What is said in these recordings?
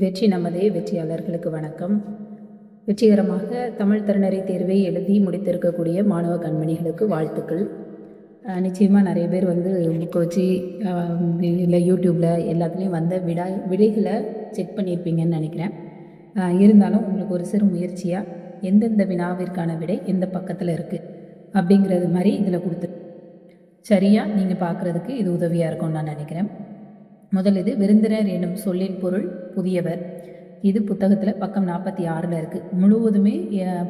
வெற்றி நமதே வெற்றியாளர்களுக்கு வணக்கம். வெற்றிகரமாக தமிழ் திறனறி தேர்வை எழுதி முடித்திருக்கக்கூடிய மாணவ கண்மணிகளுக்கு வாழ்த்துக்கள். நிச்சயமாக நிறைய பேர் வந்து புக் வச்சு இல்லை யூடியூப்பில் எல்லாத்துலேயும் வந்த விடா விடைகளை செக் பண்ணியிருப்பீங்கன்னு நினைக்கிறேன். இருந்தாலும் உங்களுக்கு ஒரு சிறு முயற்சியாக எந்தெந்த வினாவிற்கான விடை எந்த பக்கத்தில் இருக்குது அப்படிங்கிறது மாதிரி இதில் கொடுத்து சரியாக நீங்கள் பார்க்குறதுக்கு இது உதவியாக இருக்கும்னு நான் நினைக்கிறேன். முதல் இது விருந்தினர் எனும் சொல்லின் பொருள் புதியவர். இது புத்தகத்தில் பக்கம் நாற்பத்தி ஆறில் இருக்குது முழுவதுமே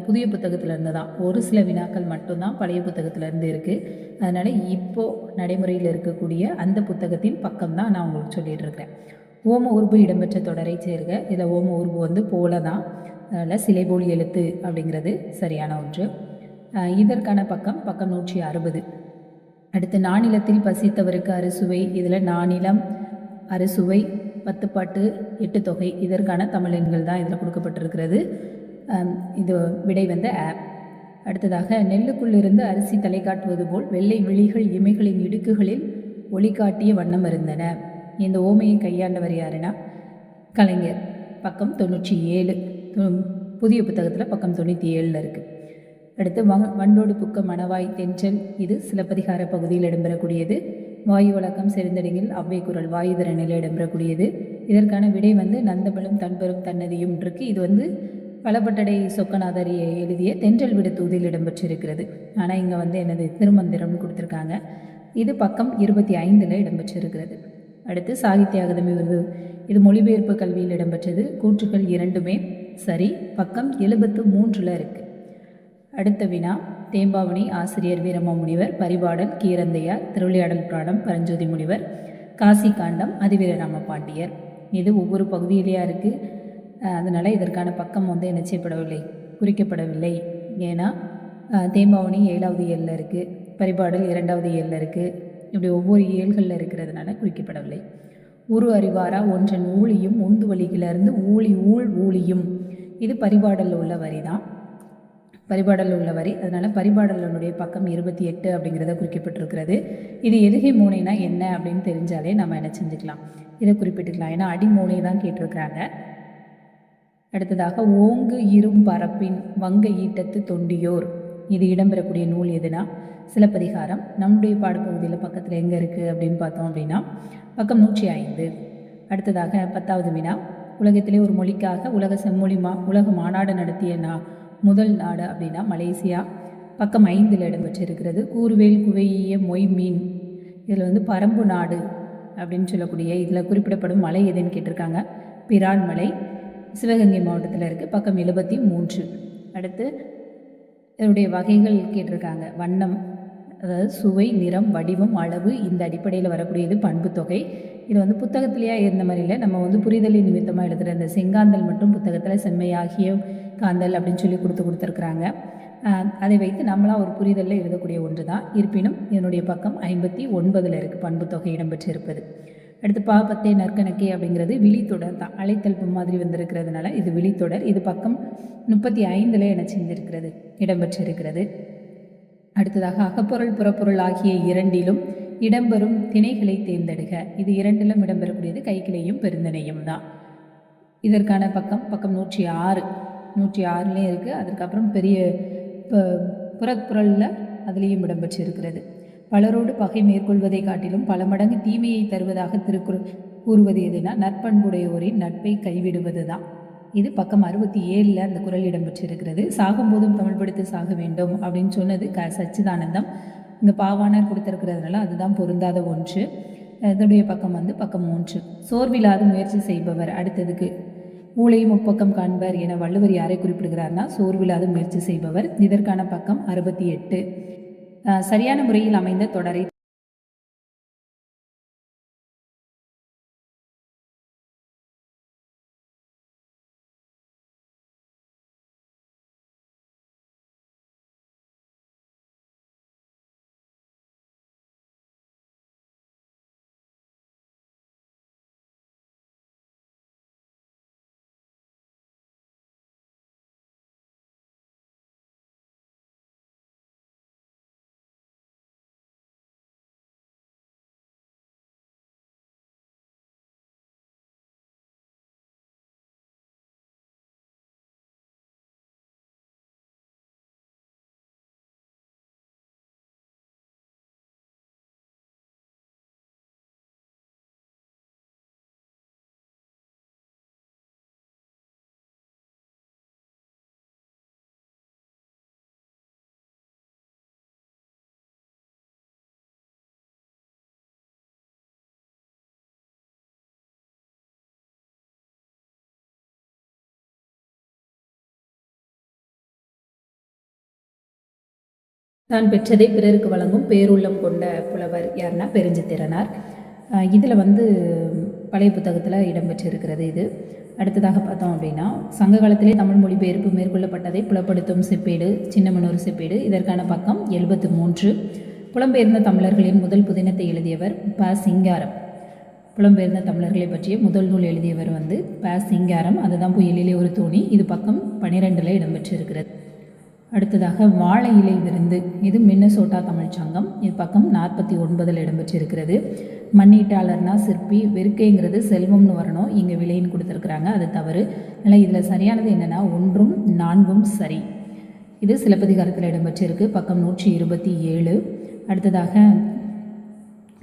புதிய புத்தகத்தில் இருந்து தான் ஒரு சில வினாக்கள் மட்டும்தான் பழைய புத்தகத்திலேருந்து இருக்குது அதனால் இப்போது நடைமுறையில் இருக்கக்கூடிய அந்த புத்தகத்தின் பக்கம் தான் நான் உங்களுக்கு சொல்லிட்டு இருக்கிறேன். ஓம உருபு இடம்பெற்ற தொடரை சேர்க. இதில் ஓம உருபு வந்து போல தான் அதனால் சிலைபோல் எழுத்து அப்படிங்கிறது சரியான ஒன்று. இதற்கான பக்கம் பக்கம் நூற்றி அறுபது அடுத்து நானிலத்தில் பசித்தவருக்கு அறுசுவை. இதில் நானிலம் அறுசுவை. பத்து பாட்டு எட்டு தொகை. இதற்கான தமிழ் எண்கள் தான் இதில் கொடுக்கப்பட்டிருக்கிறது. இது விடை வந்து ஆப். அடுத்ததாக நெல்லுக்குள்ளிருந்து அரிசி தலை காட்டுவது போல் வெள்ளை விழிகள் இமைகளின் இடுக்குகளில் ஒளி காட்டிய வண்ணம் இருந்தன. இந்த ஓமையை கையாண்டவர் யாருன்னா? கலைஞர். பக்கம் தொண்ணூற்றி ஏழு புதிய புத்தகத்தில் பக்கம் தொண்ணூற்றி ஏழில் இருக்குது அடுத்து வங் வண்டோடு புக்க மணவாய் தென்றல். இது சிலப்பதிகார பகுதியில் இடம்பெறக்கூடியது. வாயு வழக்கம் செறிந்தடியில் அவ்வை குரல் வாயு திறனில் இடம்பெறக்கூடியது. இதற்கான விடை வந்து நந்தபலும் தன்பெரும் தன்னதியும் இருக்கு. இது வந்து பலபட்டடை சொக்கநாதர் எழுதிய தென்றல் விடு தூதில் இடம்பெற்றிருக்கிறது. ஆனால் இங்கே வந்து என்னது திருமந்திரம்னு கொடுத்துருக்காங்க. இது பக்கம் இருபத்தி ஐந்தில் இடம்பெற்றிருக்கிறது. அடுத்து சாகித்ய அகாதமி விருது இது மொழிபெயர்ப்பு கல்வியில் இடம்பெற்றது. கூற்றுகள் இரண்டுமே சரி பக்கம் எழுபத்து மூன்றில் இருக்குது அடுத்த வினா தேம்பாவணி ஆசிரியர் வீரம முனிவர் பரிபாடல் கீரந்தையார் திருவிளையாடல் புராணம் பரஞ்சோதி முனிவர் காசி காண்டம் அதிவீரராம பாண்டியர். இது ஒவ்வொரு பகுதியிலேயா இருக்குது அதனால் இதற்கான பக்கம் வந்து என்ன செய்யப்படவில்லை குறிக்கப்படவில்லை. ஏன்னா தேம்பாவணி ஏழாவது ஏழில் இருக்குது பரிபாடல் இரண்டாவது ஏழில் இருக்குது இப்படி ஒவ்வொரு ஏழ்களில் இருக்கிறதுனால குறிக்கப்படவில்லை. உரு அறிவாரா ஒன்றன் ஊழியும் உந்து வழிகளிலிருந்து ஊழி ஊழ் ஊழியும். இது பரிபாடலில் உள்ள வரி தான் பரிபாடல் உள்ள வரி. அதனால் பரிபாடலனுடைய பக்கம் இருபத்தி எட்டு அப்படிங்கிறத குறிக்கப்பட்டிருக்கிறது. இது எதுகை மூனைனா என்ன அப்படின்னு தெரிஞ்சாலே நம்ம என்ன செஞ்சுக்கலாம். இதை குறிப்பிட்டுக்கலாம். ஏன்னா அடி மூனை தான் கேட்டிருக்கிறாங்க. அடுத்ததாக ஓங்கு இரும் பரப்பின் வங்க ஈட்டத்து தொண்டியோர். இது இடம்பெறக்கூடிய நூல் எதுனா? சிலப்பதிகாரம். நம்முடைய பாடப்பகுதியில் பக்கத்தில் எங்கே இருக்குது அப்படின்னு பார்த்தோம் அப்படின்னா பக்கம் நூற்றி ஐந்து. அடுத்ததாக பத்தாவது வினா. உலகத்திலே ஒரு மொழிக்காக உலக செம்மொழி மா உலக மாநாடு நடத்திய நா முதல் நாடு அப்படின்னா மலேசியா. பக்கம் ஐந்தில் இடம்பெற்றிருக்கிறது. கூறுவேல் குவையிய மொய் மீன் இதில் வந்து பரம்பு நாடு அப்படின்னு சொல்லக்கூடிய இதில் குறிப்பிடப்படும் மலை எதுன்னு கேட்டிருக்காங்க. பிரான் மலை. சிவகங்கை மாவட்டத்தில் இருக்குது பக்கம் எழுபத்தி மூன்று. அடுத்து இதனுடைய வகைகள் கேட்டிருக்காங்க. வண்ணம் அதாவது சுவை நிறம் வடிவம் அளவு இந்த அடிப்படையில் வரக்கூடியது பண்பு தொகை. இது வந்து புத்தகத்திலேயே இருந்த மாதிரி இல்லை. நம்ம வந்து புரிதலின் நிமித்தமாக எழுதுகிற இந்த செங்காந்தல் மற்றும் புத்தகத்தில் செம்மையாகிய காந்தல் அப்படின்னு சொல்லி கொடுத்து கொடுத்துருக்குறாங்க. அதை வைத்து நம்மளாக ஒரு புரிதலில் எழுதக்கூடிய ஒன்று தான் இருப்பினும் இதனுடைய பக்கம் ஐம்பத்தி ஒன்பதில் இருக்குது பண்பு தொகை இடம்பெற்றிருப்பது. அடுத்து பாபத்தே நற்கணக்கே அப்படிங்கிறது விழித்தொடர் தான். அலைத்தல்பு மாதிரி வந்திருக்கிறதுனால இது விழித்தொடர். இது பக்கம் முப்பத்தி ஐந்தில் என செஞ்சிருக்கிறது இடம்பெற்றிருக்கிறது. அடுத்ததாக அகப்பொருள் புறப்பொருள் ஆகிய இரண்டிலும் இடம்பெறும் திணைகளை தேர்ந்தெடுக. இது இரண்டிலும் இடம்பெறக்கூடியது கைக்கிளையும் பெருந்திணையும் தான். இதற்கான பக்கம் பக்கம் நூற்றி ஆறு. நூற்றி ஆறுலேயும் இருக்குது அதுக்கப்புறம் பெரிய ப- புறப்புறலில் அதுலேயும் இடம்பெற்றிருக்கிறது. பலரோடு பகை மேற்கொள்வதை காட்டிலும் பல மடங்கு தீமையை தருவதாக திருக்குறள் கூறுவது எதுனா நற்பண்புடையோரின் நட்பை கைவிடுவது தான் இது பக்கம் அறுபத்தி ஏழில் அந்த குறள் இடம்பெற்றிருக்கிறது. சாகும்போதும் தமிழ் படித்து சாக வேண்டும் அப்படின்னு சொன்னது க சச்சிதானந்தம். இங்கே பாவானார் கொடுத்திருக்கிறதுனால அதுதான் பொருந்தாத ஒன்று. இதனுடைய பக்கம் வந்து பக்கம் மூன்று. சோர்வில்லாத முயற்சி செய்பவர். அடுத்ததுக்கு ஊழையும் முப்பக்கம் காண்பர் என வள்ளுவர் யாரை குறிப்பிடுகிறார்னா சோர்வில்லாத முயற்சி செய்பவர். இதற்கான பக்கம் அறுபத்தி எட்டு. சரியான முறையில் அமைந்த தொடரை தான் பெற்றதை பிறருக்கு வழங்கும் பேருள்ளம் கொண்ட புலவர் யாருன்னா பெருஞ்சித்திரனார். இதில் வந்து பழைய புத்தகத்தில் இடம்பெற்றிருக்கிறது இது. அடுத்ததாக பார்த்தோம் அப்படின்னா சங்க காலத்திலே தமிழ் மொழிபெயர்ப்பு மேற்கொள்ளப்பட்டதை புலப்படுத்தும் செப்பேடு சின்னமனூர் செப்பேடு இதற்கான பக்கம் எழுபத்து மூன்று. புலம்பெயர்ந்த தமிழர்களின் முதல் புதினத்தை எழுதியவர் ப. சிங்காரம். புலம்பெயர்ந்த தமிழர்களை பற்றிய முதல் நூல் எழுதியவர் வந்து ப. சிங்காரம். அதுதான் புயலிலே ஒரு தோணி. இது பக்கம் பனிரெண்டில் இடம்பெற்றிருக்கிறது. அடுத்ததாக வாழை இலை விருந்து. இது மின்னசோட்டா தமிழ் சங்கம். இது பக்கம் நாற்பத்தி ஒன்பதில் இடம்பெற்றிருக்கிறது. மண்ணீட்டாளர்னா சிற்பி வெறுக்கைங்கிறது செல்வம்னு வரணும். இங்கே விலைன்னு கொடுத்துருக்குறாங்க. அது தவறு. அதனால் இதில் சரியானது என்னென்னா ஒன்றும் நான்கும் சரி. இது சிலப்பதிகாரத்தில் இடம்பெற்றிருக்கு. பக்கம் நூற்றி இருபத்தி ஏழு. அடுத்ததாக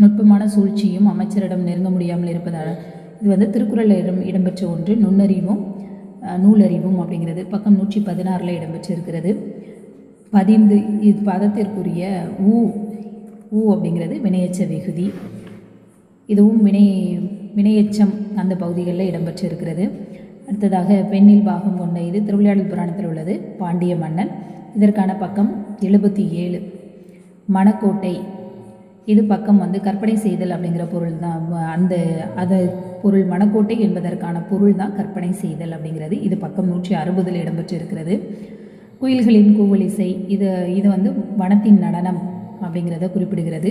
நுட்பமான சூழ்ச்சியும் அமைச்சரிடம் நெருங்க முடியாமல் இருப்பதால் இது வந்து திருக்குறள் இடம் இடம்பெற்ற ஒன்று நுண்ணறிவும் நூலறிவும் அப்படிங்கிறது. பக்கம் நூற்றி பதினாறில் இடம்பெற்றிருக்கிறது. பதிந்து இது பதத்திற்குரிய ஊ ஊ அப்படிங்கிறது வினையச்ச விகுதி. இதுவும் வினை வினையச்சம் அந்த பகுதிகளில் இடம்பெற்றிருக்கிறது. அடுத்ததாக பெண்ணில் பாகம் கொண்ட இது திருவிளையாடல் புராணத்தில் உள்ளது பாண்டிய மன்னன். இதற்கான பக்கம் எழுபத்தி ஏழு. மணக்கோட்டை. இது பக்கம் வந்து கற்பனை செய்தல் அப்படிங்கிற பொருள் தான். அந்த அது பொருள் மணக்கோட்டை என்பதற்கான பொருள் தான் கற்பனை செய்தல் அப்படிங்கிறது. இது பக்கம் நூற்றி அறுபதில் இடம்பெற்றிருக்கிறது. குயில்களின் கூவலிசை இது இது வந்து வனத்தின் நடனம் அப்படிங்கிறத குறிப்பிடுகிறது.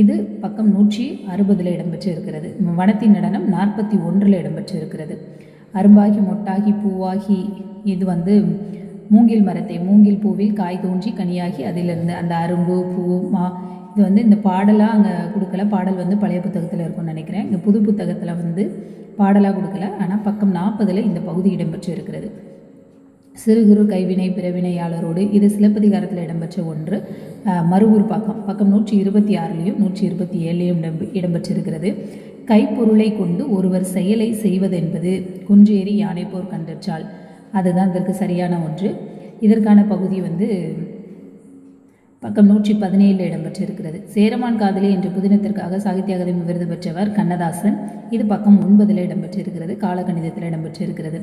இது பக்கம் நூற்றி அறுபதில் இடம்பெற்றிருக்கிறது. வனத்தின் நடனம் நாற்பத்தி ஒன்றில் இடம்பெற்றிருக்கிறது. அரும்பாகி மொட்டாகி பூவாகி இது வந்து மூங்கில் மரத்தை மூங்கில் பூவில் காய் தோன்றி கனியாகி அதிலிருந்து அந்த அரும்பு பூ மா இது வந்து இந்த பாடலாக அங்கே கொடுக்கல. பாடல் வந்து பழைய புத்தகத்தில் இருக்கும்னு நினைக்கிறேன். இங்கே புது புத்தகத்தில் வந்து பாடலாக கொடுக்கல. ஆனால் பக்கம் நாற்பதில் இந்த பகுதி இடம்பெற்று இருக்கிறது சிறு குறு கைவினை பிறவினையாளரோடு இது சிலப்பதிகாரத்தில் இடம்பெற்ற ஒன்று மறுவூர் பக்கம். பக்கம் நூற்றி இருபத்தி ஆறுலேயும் நூற்றி இருபத்தி ஏழுலையும் இடம் இடம்பெற்றிருக்கிறது. கைப்பொருளை கொண்டு ஒருவர் செயலை செய்வதென்பது குன்றேறி யானை போர் கண்டற்றால். அதுதான் இதற்கு சரியான ஒன்று. இதற்கான பகுதி வந்து பக்கம் நூற்றி பதினேழில் இடம்பெற்றிருக்கிறது. சேரமான் காதலி என்ற புதினத்திற்காக சாகித்ய அகாதமி விருது பெற்றவர் கண்ணதாசன். இது பக்கம் ஒன்பதில் இடம்பெற்றிருக்கிறது. காலகணிதத்தில் இடம்பெற்றிருக்கிறது.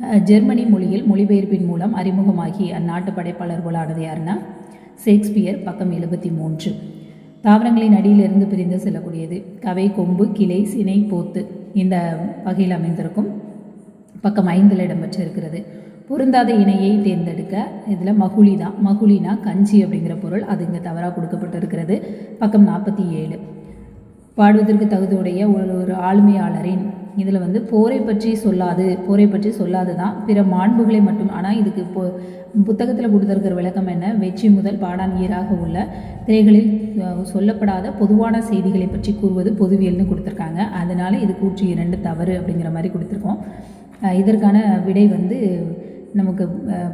ஜெர்மனி மொழியில் மொழிபெயர்ப்பின் மூலம் அறிமுகமாகி அந்நாட்டு படைப்பாளர்களானது யாருன்னா ஷேக்ஸ்பியர் பக்கம் எழுபத்தி மூன்று தாவரங்களின் அடியிலிருந்து பிரிந்து செல்லக்கூடியது. கவை கொம்பு கிளை சினை போத்து இந்த வகையில் அமைந்திருக்கும். பக்கம் ஐந்தில் இடம்பெற்றிருக்கிறது. பொருந்தாத இணையை தேர்ந்தெடுக்க இதில் மகுழி தான். மகுழினா கஞ்சி அப்படிங்கிற பொருள். அது இங்கே தவறாக கொடுக்கப்பட்டிருக்கிறது. பக்கம் நாற்பத்தி ஏழு. பாடுவதற்கு தகுதியுடைய ஒரு ஒரு ஆளுமையாளரின் இதில் வந்து போரை பற்றி சொல்லாது போரை பற்றி சொல்லாது தான் பிற மாண்புகளை மட்டும் ஆனால் இதுக்கு இப்போ புத்தகத்தில் கொடுத்துருக்கிற விளக்கம் என்ன? வெற்றி முதல் பாடான் ஈராக உள்ள திரைகளில் சொல்லப்படாத பொதுவான செய்திகளை பற்றி கூறுவது பொதுவியல்னு கொடுத்துருக்காங்க. அதனால் இது கூற்று இரண்டு தவறு அப்படிங்கிற மாதிரி கொடுத்துருக்கோம். இதற்கான விடை வந்து நமக்கு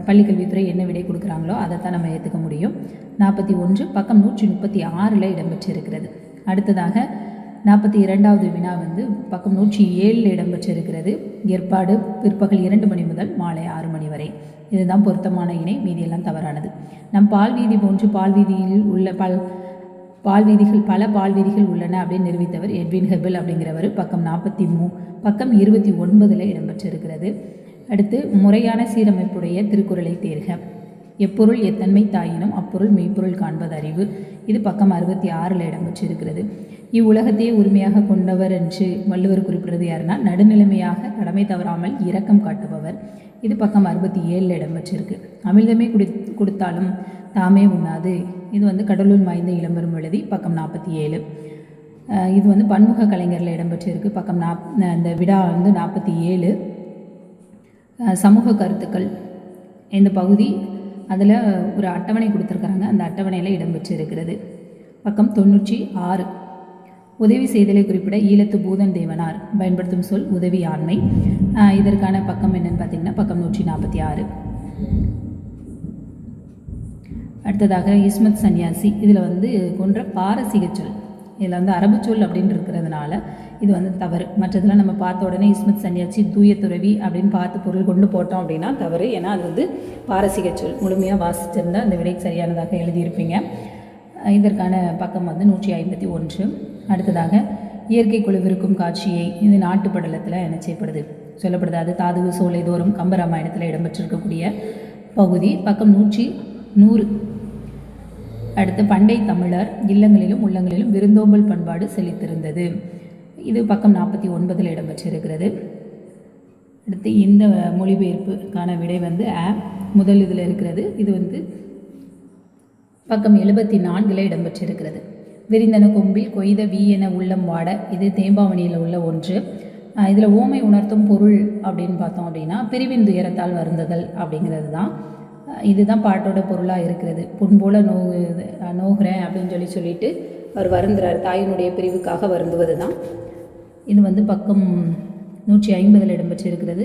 பள்ளிக்கல்வித்துறை என்ன விடை கொடுக்குறாங்களோ அதை தான் நம்ம ஏற்றுக்க முடியும். நாற்பத்தி ஒன்று பக்கம் நூற்றி முப்பத்தி ஆறில் இடம்பெற்றிருக்கிறது. அடுத்ததாக நாற்பத்தி இரண்டாவது வினா வந்து பக்கம் நூற்றி ஏழில் இடம்பெற்றிருக்கிறது. ஏற்பாடு பிற்பகல் இரண்டு மணி முதல் மாலை ஆறு மணி வரை. இதுதான் பொருத்தமான இணை. மீதியெல்லாம் தவறானது. நம் பால் வீதி போன்று பால் வீதியில் உள்ள பால் பால் வீதிகள் பல பால் வீதிகள் உள்ளன அப்படின்னு நிரூபித்தவர் எட்வின் ஹெபிள் அப்படிங்கிறவர். பக்கம் நாற்பத்தி மூ பக்கம் இருபத்தி ஒன்பதில் இடம்பெற்றிருக்கிறது. அடுத்து முறையான சீரமைப்புடைய திருக்குறளை தேர்க. எப்பொருள் எத்தன்மை தாயினும் அப்பொருள் மெய்ப்பொருள் காண்பது அறிவு. இது பக்கம் அறுபத்தி ஆறில் இடம் பெற்றிருக்கிறது. இவ்வுலகத்தையே உரிமையாக கொண்டவர் என்று வள்ளுவர் குறிப்பிடுறது யாருன்னா நடுநிலைமையாக கடமை தவறாமல் இரக்கம் காட்டுபவர். இது பக்கம் அறுபத்தி ஏழில் இடம் பெற்றிருக்கு. அமிழ்தமே குடி கொடுத்தாலும் தாமே உண்ணாது. இது வந்து கடலூர் மாய்ந்த இளம்பெரும் எழுதி பக்கம் நாற்பத்தி ஏழு. இது வந்து பன்முக கலைஞரில் இடம்பெற்றிருக்கு பக்கம் நாப் இந்த விடா வந்து நாற்பத்தி ஏழு. சமூக கருத்துக்கள். இந்த பகுதி அதில் ஒரு அட்டவணை கொடுத்துருக்குறாங்க. அந்த அட்டவணையில் இடம்பெற்றிருக்கிறது பக்கம் தொண்ணூற்றி ஆறு. உதவி செய்தலை குறிப்பிட ஈழத்து பூதன் தேவனார். பயன்படுத்தும் சொல் உதவி ஆண்மை. இதற்கான பக்கம் என்னன்னு பார்த்தீங்கன்னா பக்கம் நூற்றி நாற்பத்தி ஆறு. அடுத்ததாக இஸ்மத் சன்னியாசி. இதில் வந்து கொன்ற பாரசீக சொல். இதில் வந்து அரபு சொல் அப்படின்னு இருக்கிறதுனால இது வந்து தவறு. மற்றதெல்லாம் நம்ம பார்த்த உடனே இஸ்மத் சன்னியாச்சி தூய துறவி அப்படின்னு பார்த்து பொருள் கொண்டு போட்டோம் அப்படின்னா தவறு. ஏன்னா அது வந்து பாரசீக சொல். முழுமையாக வாசிச்சிருந்தால் அந்த விடை சரியானதாக எழுதியிருப்பீங்க. இதற்கான பக்கம் வந்து நூற்றி ஐம்பத்தி ஒன்று. அடுத்ததாக இயற்கை குழுவிற்கும் காட்சியை இது நாட்டுப்படலத்தில் என்ன செய்யப்படுது சொல்லப்படுது அது தாதுவு சோலை தோறும் கம்பராமாயணத்தில் இடம்பெற்றிருக்கக்கூடிய பகுதி. பக்கம் நூற்றி நூறு. அடுத்து பண்டை தமிழர் இல்லங்களிலும் உள்ளங்களிலும் விருந்தோம்பல் பண்பாடு செழித்திருந்தது. இது பக்கம் நாற்பத்தி ஒன்பதில் இடம்பெற்றிருக்கிறது. அடுத்து இந்த மொழிபெயர்ப்புக்கான விடை வந்து ஆ முதல் இதில் இருக்கிறது. இது வந்து பக்கம் எழுபத்தி நான்கில் இடம்பெற்றிருக்கிறது. விரிந்தன கொம்பில் கொய்த வீ என உள்ளம் வாட இது தேம்பாவணியில் உள்ள ஒன்று. இதில் ஓமை உணர்த்தும் பொருள் அப்படின்னு பார்த்தோம் அப்படின்னா பிரிவின் துயரத்தால் வருந்துதல் அப்படிங்கிறது தான். இதுதான் பாட்டோட பொருளாக இருக்கிறது. புண்போல நோ நோகிறேன் அப்படின்னு சொல்லி சொல்லிட்டு அவர் வருந்துறார். தாயினுடைய பிரிவுக்காக வருந்துவது தான் இது வந்து பக்கம் நூற்றி ஐம்பதில் இடம்பெற்றிருக்கிறது.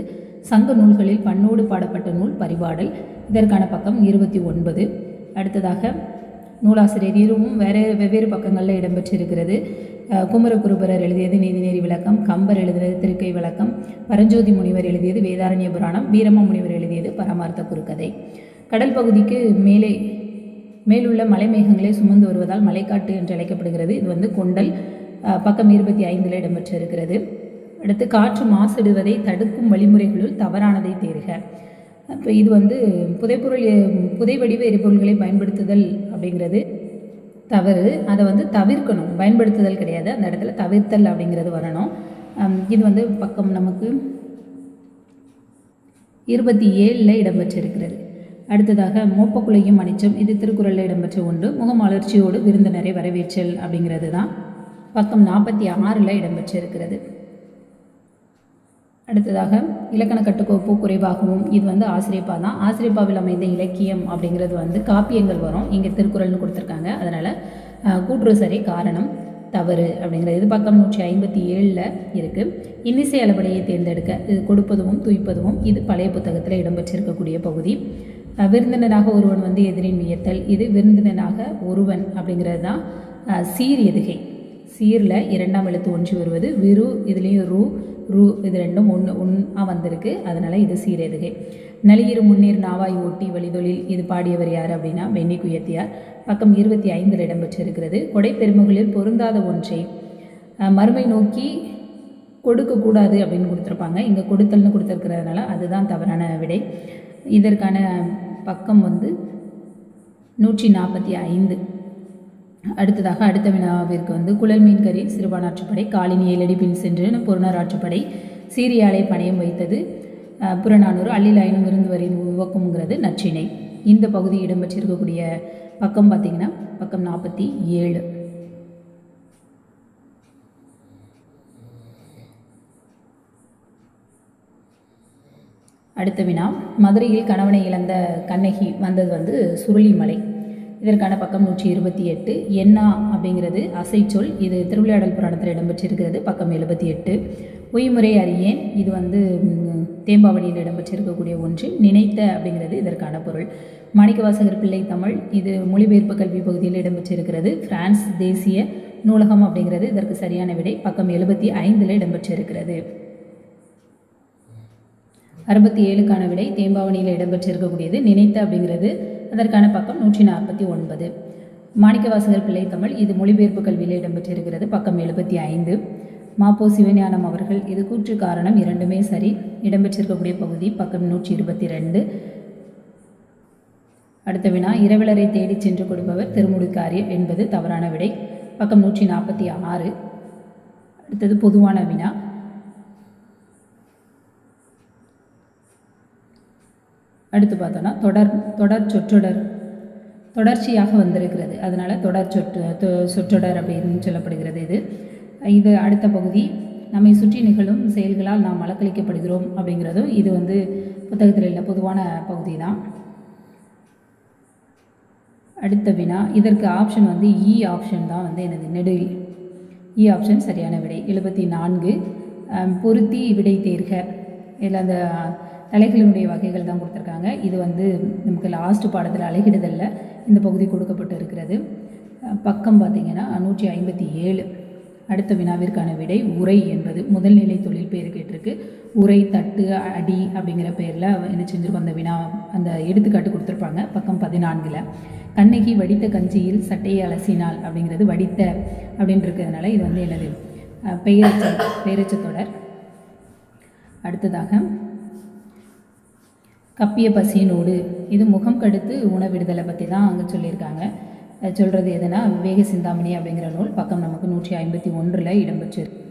சங்க நூல்களில் பண்ணோடு பாடப்பட்ட நூல் பரிபாடல். இதற்கான பக்கம் இருபத்தி ஒன்பது. அடுத்ததாக நூலாசிரியர் இருவும் வேறு வெவ்வேறு பக்கங்களில் இடம்பெற்றிருக்கிறது. குமரகுருபரர் எழுதியது நீதிநெறி விளக்கம் கம்பர் எழுதியது திருக்கை விளக்கம் பரஞ்சோதி முனிவர் எழுதியது வேதாரண்ய புராணம் வீரம முனிவர் எழுதியது பரமார்த்த குறுக்கதை. கடல் பகுதிக்கு மேலே மேலுள்ள மலைமேகங்களை சுமந்து வருவதால் மலைக்காட்டு என்று அழைக்கப்படுகிறது. இது வந்து கொண்டல். பக்கம் இருபத்தி ஐந்தில் இடம்பெற்றிருக்கிறது. அடுத்து காற்று மாசிடுவதை தடுக்கும் வழிமுறைகளுள் தவறானதை தேர்க இப்போ இது வந்து புதைப்பொருள் எ- புதை வடிவ எரிபொருள்களை பயன்படுத்துதல் அப்படிங்கிறது. தவறு. அதை வந்து தவிர்க்கணும். பயன்படுத்துதல் கிடையாது. அந்த இடத்துல தவிர்த்தல் அப்படிங்கிறது வரணும். இது வந்து பக்கம் நமக்கு இருபத்தி ஏழில் இடம்பெற்றிருக்கிறது. அடுத்ததாக மோப்பக்குலையும் அனிச்சம் இது திருக்குறளில் இடம்பெற்ற ஒன்று. முகமலர்ச்சியோடு விருந்தினரை வரவேற்றல் அப்படிங்கிறது தான். பக்கம் நாற்பத்தி ஆறில் இடம்பெற்றிருக்கிறது. அடுத்ததாக இலக்கண கட்டுக்கோப்பு குறைவாகவும் இது வந்து ஆசிரியப்பா தான். ஆசிரியப்பாவில் அமைந்த இலக்கியம் அப்படிங்கிறது வந்து காப்பியங்கள் வரும். இங்கே திருக்குறள்னு கொடுத்துருக்காங்க. அதனால் கூற்று சரி காரணம் தவறு அப்படிங்கிறது. இது பக்கம் நூற்றி ஐம்பத்தி ஏழில் இருக்குது இன்னிசை அளபடியை தேர்ந்தெடுக்க இது கொடுப்பதும் துய்ப்பதும் இது பழைய புத்தகத்தில் இடம்பெற்றிருக்கக்கூடிய பகுதி. விருந்தினராக ஒருவன் வந்து எதிரின் வியத்தல் இது விருந்தினராக ஒருவன் அப்படிங்கிறது தான் சீர் எதுகை. சீரில் இரண்டாம் எழுத்து ஒன்றி வருவது விரு இதுலேயும் ரூ ரூ இது ரெண்டும் ஒன்று ஒன்றா வந்திருக்கு. அதனால் இது சீரெதுகை. நலியிரு முன்னீர் நாவாய் ஓட்டி வழிதொழில் இது பாடியவர் யார் அப்படின்னா வெண்ணி குயத்தியார். பக்கம் இருபத்தி ஐந்தில் இடம்பெற்றிருக்கிறது. கொடை பெருமகளில் பொருந்தாத ஒன்றை மறுமை நோக்கி கொடுக்கக்கூடாது அப்படின்னு கொடுத்துருப்பாங்க. இங்கே கொடுத்தல்னு கொடுத்துருக்கிறதுனால அதுதான் தவறான விடை. இதற்கான பக்கம் வந்து நூற்றி நாற்பத்தி ஐந்து. அடுத்ததாக அடுத்த வினாவிற்கு வந்து குழல் மீன் கறி சிறுபான் ஆற்றுப்படை காலினி ஏழடி பின் சென்று பொருணர் ஆற்றுப்படை சீரியாலை பணயம் வைத்தது. புறநானூறு அள்ளில் ஐநூறு விருந்துவரின் உவக்கும்ங்கிறது நச்சினை இந்த பகுதி இடம்பெற்றிருக்கக்கூடிய பக்கம் பார்த்தீங்கன்னா பக்கம் நாற்பத்தி ஏழு. அடுத்த வினா மதுரையில் கணவனை இழந்த கண்ணகி வந்தது வந்து சுருளிமலை. இதற்கான பக்கம் நூற்றி இருபத்தி எட்டு. என்னா அப்படிங்கிறது அசைச்சொல் இது திருவிளையாடல் புராணத்தில் இடம்பெற்றிருக்கிறது. பக்கம் எழுபத்தி எட்டு. உய்முறை அறியேன். இது வந்து தேம்பாவளியில் இடம்பெற்றிருக்கக்கூடிய ஒன்று. நினைத்த அப்படிங்கிறது இதற்கான பொருள். மாணிக்கவாசகர் பிள்ளை தமிழ். இது மொழிபெயர்ப்பு கல்வி பகுதியில் இடம்பெற்றிருக்கிறது. பிரான்ஸ் தேசிய நூலகம் அப்படிங்கிறது இதற்கு சரியான விடை. பக்கம் எழுபத்தி ஐந்தில் இடம்பெற்றிருக்கிறது. அறுபத்தி ஏழுக்கான விடை. தேம்பாவணியில் இடம்பெற்றிருக்கக்கூடியது நினைத்த அப்படிங்கிறது. அதற்கான பக்கம் நூற்றி நாற்பத்தி ஒன்பது. மாணிக்கவாசகர் பிள்ளை தமிழ் இது மொழிபெயர்ப்பு கல்வியில் இடம்பெற்றிருக்கிறது. பக்கம் எழுபத்தி ஐந்து. மாப்போ சிவஞானம் அவர்கள் இது கூற்று காரணம் இரண்டுமே சரி. இடம்பெற்றிருக்கக்கூடிய பகுதி பக்கம் நூற்றி இருபத்தி ரெண்டு. அடுத்த வினா இரவலரை தேடி சென்று கொடுப்பவர் திருமுடிக்காரியர் என்பது தவறான விடை. பக்கம் நூற்றி நாற்பத்தி ஆறு. அடுத்தது பொதுவான வினா. அடுத்து பார்த்தோன்னா தொடர் தொடர் சொற்றொடர் தொடர்ச்சியாக வந்திருக்கிறது. அதனால் தொடர் சொற்று சொற்றொடர் அப்படின்னு சொல்லப்படுகிறது இது. இது அடுத்த பகுதி. நம்மை சுற்றி நிகழும் செயல்களால் நாம் வழக்களிக்கப்படுகிறோம் அப்படிங்கிறதும் இது வந்து புத்தகத்தில் உள்ள பொதுவான பகுதி தான். அடுத்த வினா இதற்கு ஆப்ஷன் வந்து e இ ஆப்ஷன் தான் வந்து எனது நெடில் இ e ஆப்ஷன் சரியான விடை. எழுபத்தி நான்கு. பொருத்தி விடை தேர்க. இதில் அந்த தலைகளினுடைய வகைகள் தான் கொடுத்துருக்காங்க. இது வந்து நமக்கு லாஸ்ட் பாடத்தில் அழகிடுதல்ல இந்த பகுதி கொடுக்கப்பட்டு இருக்கிறது. பக்கம் பார்த்திங்கன்னா நூற்றி ஐம்பத்தி ஏழு. அடுத்த வினாவிற்கான விடை உரை என்பது. முதல்நிலை தொழில் பேர் கேட்டிருக்கு. உரை தட்டு அடி அப்படிங்கிற பேரில் என்ன செஞ்சுருக்கோம்? அந்த வினா அந்த எடுத்துக்காட்டு கொடுத்துருப்பாங்க. பக்கம் பதினான்கில். கண்ணகி வடித்த கஞ்சியில் சட்டையை அலசினாள் அப்படிங்கிறது வடித்த அப்படின்னு இருக்கிறதுனால இது வந்து எனது பெயரச்ச பெயரச்ச தொடர் அடுத்ததாக கப்பிய பசியினோடு இது முகம் கடுத்து உணவிடுதலை பற்றி தான் அங்கே சொல்லியிருக்காங்க. சொல்கிறது எதுனா விவேக சிந்தாமணி அப்படிங்கிற நூல் பக்கம் நமக்கு நூற்றி ஐம்பத்தி ஒன்றில் இடம்பெற்றிருக்கு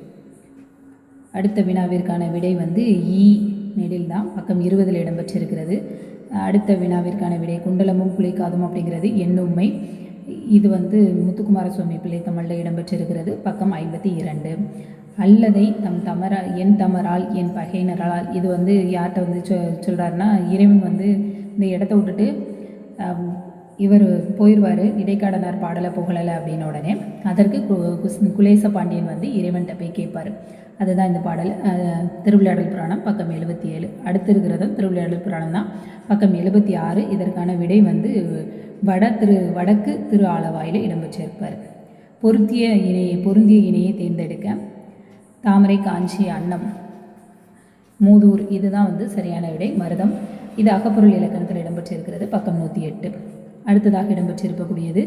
அடுத்த வினாவிற்கான விடை வந்து ஈ நெடில் தான் பக்கம் இருபதில் இடம்பெற்றிருக்கிறது. அடுத்த வினாவிற்கான விடை குண்டலமும் குளிக்காதும் அப்படிங்கிறது எண்ணும்மை. இது வந்து முத்துக்குமார சுவாமி பிள்ளை தமிழில் இடம்பெற்றிருக்கிறது. பக்கம் ஐம்பத்தி இரண்டு. அல்லதை தம் தமரா என் தமரால் என் பகையினரால் இது வந்து யார்கிட்ட வந்து சொ சொல்கிறாருன்னா இறைவன் வந்து இந்த இடத்த விட்டுட்டு இவர் போயிடுவார் இடைக்காடனார் பாடலை புகழலை அப்படின்ன உடனே அதற்கு கு- குஸ்- குலேச பாண்டியன் வந்து இறைவன்கிட்ட போய் கேட்பார். அதுதான் இந்த பாடல். திருவிளையாடல் புராணம் பக்கம் எழுபத்தி ஏழு. அடுத்து இருக்கிறதும் திருவிளையாடல் புராணம் தான் பக்கம் எழுபத்தி ஆறு. இதற்கான விடை வந்து வட திரு வடக்கு திரு ஆலவாயில் இடம்பெற்றிருப்பார். பொருத்திய இணையை பொருந்திய இணையை தேர்ந்தெடுக்க தாமரை காஞ்சி அன்னம் மூதூர் இதுதான் வந்து சரியான விடை மருதம். இது அகப்பொருள் இலக்கணத்தில் இடம்பெற்றிருக்கிறது பக்கம் நூற்றி எட்டு. அடுத்ததாக இடம்பெற்றிருக்கக்கூடியது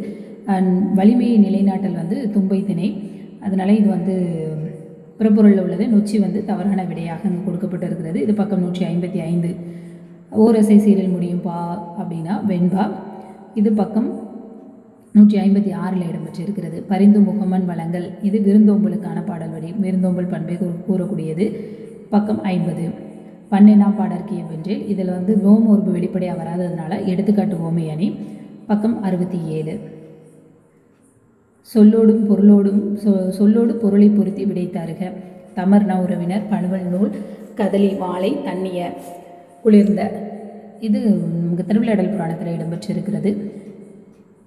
வலிமையை நிலைநாட்டல் வந்து தும்பை திணை. அதனால் இது வந்து பிறப்பொருளில் உள்ளது நொச்சி வந்து தவறான விடையாக அங்கே கொடுக்கப்பட்டிருக்கிறது. இது பக்கம் நூற்றி ஐம்பத்தி ஐந்து. ஓரசை சீரில் முடியும் பா அப்படின்னா வெண்பா. இது பக்கம் நூற்றி ஐம்பத்தி ஆறில் இடம்பெற்றிருக்கிறது பரிந்து முகமன் வளங்கள் இது விருந்தோம்பலுக்கான பாடல் வரி. விருந்தோம்பல் பண்பை கூ- கூறக்கூடியது. பக்கம் ஐம்பது. பன்னெண்டா பாடற்கியம் வென்றில் இதில் வந்து ஓம் உறுப்பு வெளிப்படையாக வராததுனால எடுத்துக்காட்டு ஓமை அணி. பக்கம் அறுபத்தி ஏழு. சொல்லோடும் பொருளோடும் சொ- சொல்லோடு பொருளை பொருத்தி விடைத்தாருக. தமர்ன உறவினர் பணுவல் நூல் கதலி வாழை தண்ணிய குளிர்ந்த. இது நமக்கு திருவிளையாடல் புராணத்தில் இடம்பெற்றிருக்கிறது.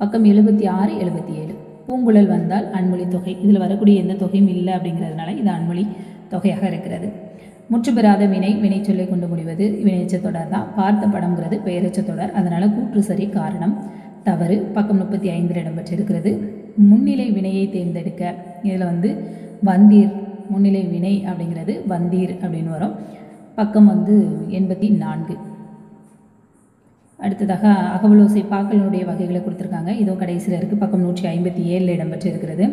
பக்கம் எழுபத்தி ஆறு எழுபத்தி ஏழு. பூங்குழல் வந்தால் அன்மொழி தொகை. இதில் வரக்கூடிய எந்த தொகையும் இல்லை அப்படிங்கிறதுனால இது அன்மொழி தொகையாக இருக்கிறது. முற்று பெறாத வினை வினை சொல்லை கொண்டு முடிவது வினையச்ச தொடர் தான். பார்த்த படம்ங்கிறது பெயரச்ச தொடர். அதனால் கூற்று சரி காரணம் தவறு. பக்கம் முப்பத்தி ஐந்தில் இடம்பெற்றிருக்கிறது. முன்னிலை வினையை தேர்ந்தெடுக்க. இதில் வந்து வந்தீர் முன்னிலை வினை அப்படிங்கிறது வந்தீர் அப்படின்னு வரும். பக்கம் வந்து எண்பத்தி நான்கு. அடுத்ததாக அகவலோசை பாக்களினுடைய வகைகளை கொடுத்துருக்காங்க. இதோ கடைசியில் இருக்குது பக்கம் நூற்றி ஐம்பத்தி ஏழில் இடம்பெற்று இருக்கிறது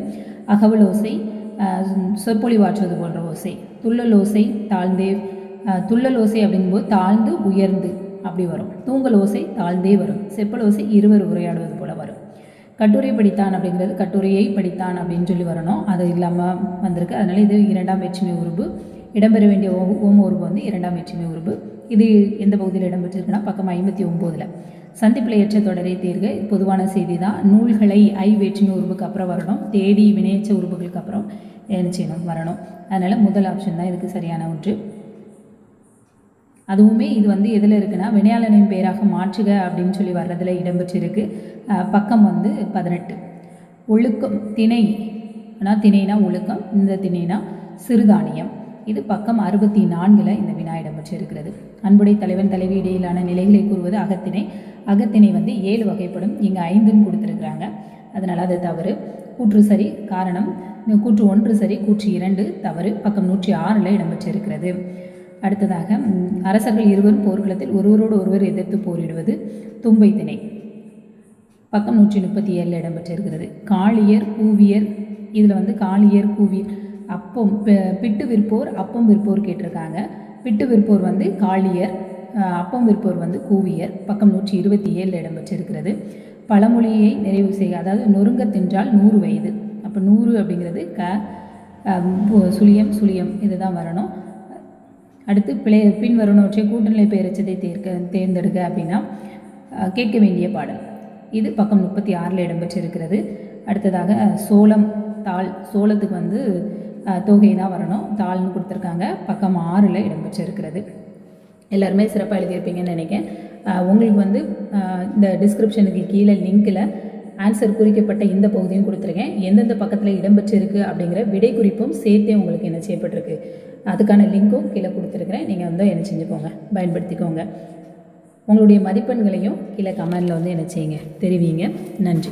அகவலோசை சொற்பொழிவாற்றுவது போன்ற ஓசை. துள்ளல் ஓசை தாழ்ந்தே துள்ளல் ஓசை அப்படிங்கும்போது தாழ்ந்து உயர்ந்து அப்படி வரும். தூங்கல் ஓசை தாழ்ந்தே வரும். செப்பல் ஓசை இருவர் உரையாடுவது போல வரும். கட்டுரை படித்தான் அப்படிங்கிறது கட்டுரையை படித்தான் அப்படின்னு சொல்லி வரணும். அது இல்லாமல் வந்திருக்கு. அதனால் இது இரண்டாம் வேற்றுமை உருபு இடம்பெற வேண்டிய ஓ ஓம உருபு வந்து இரண்டாம் வேற்றுமை உருபு இது எந்த பகுதியில் இடம்பெற்றிருக்குன்னா பக்கம் ஐம்பத்தி ஒம்போதில். சந்திப்பிழையற்ற தொடரை தேர்க பொதுவான செய்தி தான். நூல்களை ஐ வேற்றுமை உருவுக்கு அப்புறம் வரணும். தேடி வினையச்ச உருவுகளுக்கு அப்புறம் என்ன செய்யணும் வரணும். அதனால் முதல் ஆப்ஷன் தான் இதுக்கு சரியான ஒன்று. அதுவுமே இது வந்து எதில் இருக்குன்னா வினையாளனின் பெயராக மாற்றுக அப்படின்னு சொல்லி வர்றதில் இடம்பெற்றிருக்கு. பக்கம் வந்து பதினெட்டு. ஒழுக்கம் திணை. ஆனால் திணைனா ஒழுக்கம் இந்த திணைனா சிறுதானியம். இது பக்கம் அறுபத்தி நான்கில் இந்த வினா இடம்பெற்றிருக்கிறது. அன்புடை தலைவன் தலைவி இடையிலான நிலைகளை கூறுவது அகத்திணை அகத்திணை வந்து ஏழு வகைப்படும். இங்கே ஐந்துன்னு கொடுத்துருக்குறாங்க. அதனால் அது தவறு. கூற்று சரி காரணம். கூற்று ஒன்று சரி கூற்று இரண்டு தவறு. பக்கம் நூற்றி ஆறில் இடம்பெற்றிருக்கிறது. அடுத்ததாக அரசர்கள் இருவரும் போர்க்களத்தில் ஒருவரோடு ஒருவர் எதிர்த்து போரிடுவது தும்பை திணை. பக்கம் நூற்றி முப்பத்தி ஏழில் இடம்பெற்றிருக்கிறது. காளியர் கூவியர். இதில் வந்து காளியர் கூவியர். அப்பம் பிட்டு விற்போர் அப்பம் விற்போர் கேட்டிருக்காங்க. பிட்டு விற்போர் வந்து காளியர் அப்பம் விற்போர் வந்து கூவியர். பக்கம் நூற்றி இருபத்தி ஏழில் இடம்பெற்றிருக்கிறது பழமொழியை நிறைவு செய்ய அதாவது நொறுங்க தின்றால் நூறு வயது. அப்போ நூறு அப்படிங்கிறது க அஹ், சுழியம் சுழியம் இதுதான் வரணும். அடுத்து பிழை பின்வருவனவற்றை கூட்டணி பெயரச்சதை தேர்க்க தேர்ந்தெடுக்க அப்படின்னா கேட்க வேண்டிய பாடல். இது பக்கம் முப்பத்தி ஆறில் இடம்பெற்றிருக்கிறது அடுத்ததாக சோளம் தாள். சோளத்துக்கு வந்து தொகை தான் வரணும். தாள்னு கொடுத்துருக்காங்க. பக்கம் ஆறில் இடம்பெற்றிருக்கிறது. எல்லாருமே சிறப்பாக எழுதியிருப்பீங்கன்னு நினைக்கிறேன். உங்களுக்கு வந்து இந்த டிஸ்கிரிப்ஷனுக்கு கீழே லிங்க்கில் ஆன்சர் குறிக்கப்பட்ட இந்த பகுதியும் கொடுத்துருக்கேன். எந்தெந்த பக்கத்தில் இடம்பெற்றிருக்கு அப்படிங்கிற விடை குறிப்பும் சேர்த்தே உங்களுக்கு என்ன செய்யப்பட்டிருக்கு. அதுக்கான லிங்க்கும் கீழே கொடுத்துருக்குறேன். நீங்கள் வந்து என்ன செஞ்சுக்கோங்க பயன்படுத்திக்கோங்க. உங்களுடைய மதிப்பெண்களையும் கீழே கமெண்டில் வந்து என்ன செய்யுங்க தெரிவிங்க. நன்றி.